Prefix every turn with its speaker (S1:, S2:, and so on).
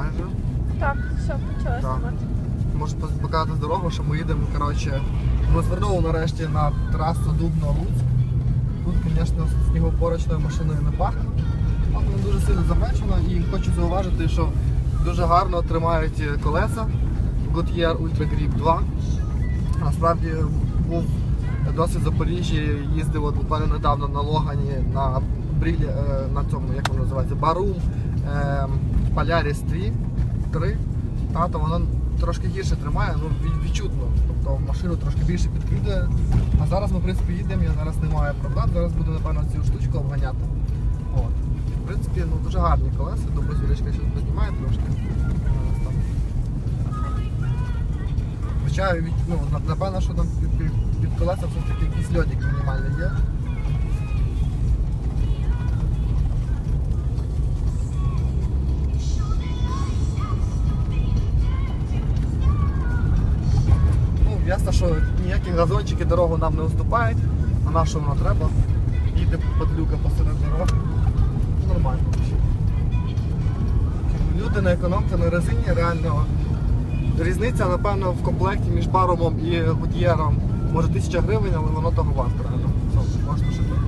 S1: вже?
S2: Так, все, почала
S1: Так.
S2: знімати.
S1: Можу показати дорогу, що ми їдемо, коротше, ми звернули нарешті на трасу Дубно-Луцьк. Тут, звісно, снігопорочною машиною не пахне. Але воно дуже сильно замечено і хочу зауважити, що дуже гарно тримають колеса Goodyear Ultra Grip 2. Насправді був досить в Запоріжжі, їздив от буквально недавно на Логані на брілі, е, на цьому, як воно називається, Барум е, Polaris 3, 3. Та, то воно трошки гірше тримає, ну відчутно. Тобто машину трошки більше підкидає. А зараз ми в принципі їдемо, я зараз не маю проблем, зараз буду напевно цю штучку обганяти. От. В принципі, ну дуже гарні колеса, добре зірочка щось познімає трошки. Зараз. Хоча ну, напевно, що там під, під, під колеса все ж таки якийсь льодик мінімальний є. Ясно, що ніякі газончики дорогу нам не уступають, а на що воно треба? Їде подлюка посеред дороги. Нормально. Люди не економте на резині, реально. Різниця, напевно, в комплекті між барумом і гудьєром може тисяча гривень, але воно того варто, реально. Можна шити.